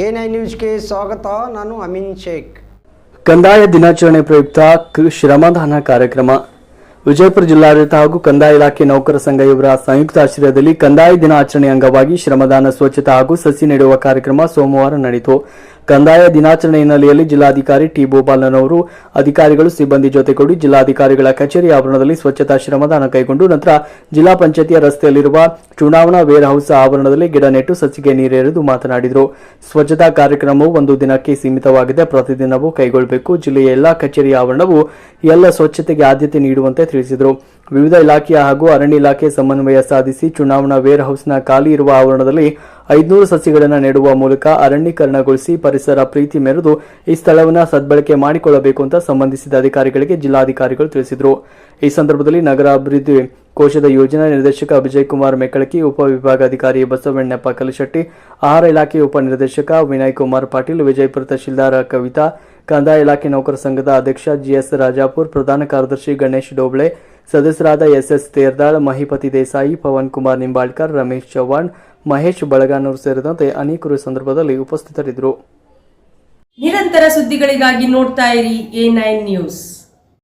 I ನ್ಯೂಸ್ಗೆ ಸ್ವಾಗತ, ನಾನು ಅಮೀನ್ ಶೇಖ್. ಕಂದಾಯ ದಿನಾಚರಣೆ ಪ್ರಯುಕ್ತ ಶ್ರಮದಾನ ಕಾರ್ಯಕ್ರಮ. ವಿಜಯಪುರ ಜಿಲ್ಲಾಡಳಿತ ಹಾಗೂ ಕಂದಾಯ ಇಲಾಖೆ ನೌಕರ ಸಂಘ ಇವರ ಸಂಯುಕ್ತ ಆಶ್ರಯದಲ್ಲಿ ಕಂದಾಯ ದಿನಾಚರಣೆ ಅಂಗವಾಗಿ ಶ್ರಮದಾನ ಸ್ವಚ್ಛತಾ ಹಾಗೂ ಸಸಿ ನೆಡುವ ಕಾರ್ಯಕ್ರಮ ಸೋಮವಾರ ನಡೆಯಿತು. ಕಂದಾಯ ದಿನಾಚರಣೆ ಹಿನ್ನೆಲೆಯಲ್ಲಿ ಜಿಲ್ಲಾಧಿಕಾರಿ ಟಿ ಬೋಪಾಲನವರು ಅಧಿಕಾರಿಗಳು, ಸಿಬ್ಬಂದಿ ಜೊತೆಗೂಡಿ ಜಿಲ್ಲಾಧಿಕಾರಿಗಳ ಕಚೇರಿ ಆವರಣದಲ್ಲಿ ಸ್ವಚ್ಛತಾ ಶ್ರಮದಾನ ಕೈಗೊಂಡು ನಂತರ ಜಿಲ್ಲಾ ಪಂಚಾಯತಿಯ ರಸ್ತೆಯಲ್ಲಿರುವ ಚುನಾವಣಾ ವೇರ್ ಹೌಸ್ ಆವರಣದಲ್ಲಿ ಗಿಡ ನೆಟ್ಟು ಸಸಿಗೆ ನೀರೆರೆದು ಮಾತನಾಡಿದರು. ಸ್ವಚ್ಛತಾ ಕಾರ್ಯಕ್ರಮವು ಒಂದು ದಿನಕ್ಕೆ ಸೀಮಿತವಾಗಿದೆ. ಪ್ರತಿದಿನವೂ ಕೈಗೊಳ್ಳಬೇಕು. ಜಿಲ್ಲೆಯ ಎಲ್ಲಾ ಕಚೇರಿ ಆವರಣವು ಎಲ್ಲ ಸ್ವಚ್ಛತೆಗೆ ಆದ್ಯತೆ ನೀಡುವಂತೆ ತಿಳಿಸಿದರು. ವಿವಿಧ ಇಲಾಖೆಯ ಹಾಗೂ ಅರಣ್ಯ ಇಲಾಖೆ ಸಮನ್ವಯ ಸಾಧಿಸಿ ಚುನಾವಣಾ ವೇರ್ ಹೌಸ್ನ ಖಾಲಿ ಇರುವ ಆವರಣದಲ್ಲಿ ಐದುನೂರು ಸಸಿಗಳನ್ನು ನೆಡುವ ಮೂಲಕ ಅರಣ್ಯೀಕರಣಗೊಳಿಸಿ ಪರಿಸರ ಪ್ರೀತಿ ಮೆರೆದು ಈ ಸ್ಥಳವನ್ನು ಸದ್ಬಳಕೆ ಮಾಡಿಕೊಳ್ಳಬೇಕು ಅಂತ ಸಂಬಂಧಿಸಿದ ಅಧಿಕಾರಿಗಳಿಗೆ ಜಿಲ್ಲಾಧಿಕಾರಿಗಳು ತಿಳಿಸಿದರು. ಈ ಸಂದರ್ಭದಲ್ಲಿ ನಗರ ಅಭಿವೃದ್ಧಿ ಕೋಶದ ಯೋಜನಾ ನಿರ್ದೇಶಕ ವಿಜಯ್ ಕುಮಾರ್ ಮೆಕ್ಕಳಕಿ ಉಪವಿಭಾಗಾಧಿಕಾರಿ ಬಸವಣ್ಣಪ್ಪ ಕಲಶೆಟ್ಟಿ, ಆಹಾರ ಇಲಾಖೆ ಉಪನಿರ್ದೇಶಕ ವಿನಯ್ ಕುಮಾರ್ ಪಾಟೀಲ್ ವಿಜಯಪುರ ತಹಶೀಲ್ದಾರ್ ಕವಿತಾ, ಕಂದಾಯ ಇಲಾಖೆ ನೌಕರ ಸಂಘದ ಅಧ್ಯಕ್ಷ ಜಿಎಸ್ ರಾಜಾಪುರ್, ಪ್ರಧಾನ ಕಾರ್ಯದರ್ಶಿ ಗಣೇಶ್ ಡೋಬ್ಳೆ ಸದಸ್ಯರಾದ ಎಸ್ ತೇರ್ದಾಳ್, ಮಹಿಪತಿ ದೇಸಾಯಿ, ಪವನ್ ಕುಮಾರ್ ನಿಂಬಾಳ್ಕರ್, ರಮೇಶ್ ಚವ್ಹಾಣ್, ಮಹೇಶ್ ಬಳಗಾನೂರು ಸೇರಿದಂತೆ ಅನೇಕರು ಸಂದರ್ಭದಲ್ಲಿ ಉಪಸ್ಥಿತರಿದ್ದರು. ನಿರಂತರ ಸುದ್ದಿಗಳಿಗಾಗಿ ನೋಡ್ತಾ ಇರಿ ಎ ನೈನ್ ನ್ಯೂಸ್.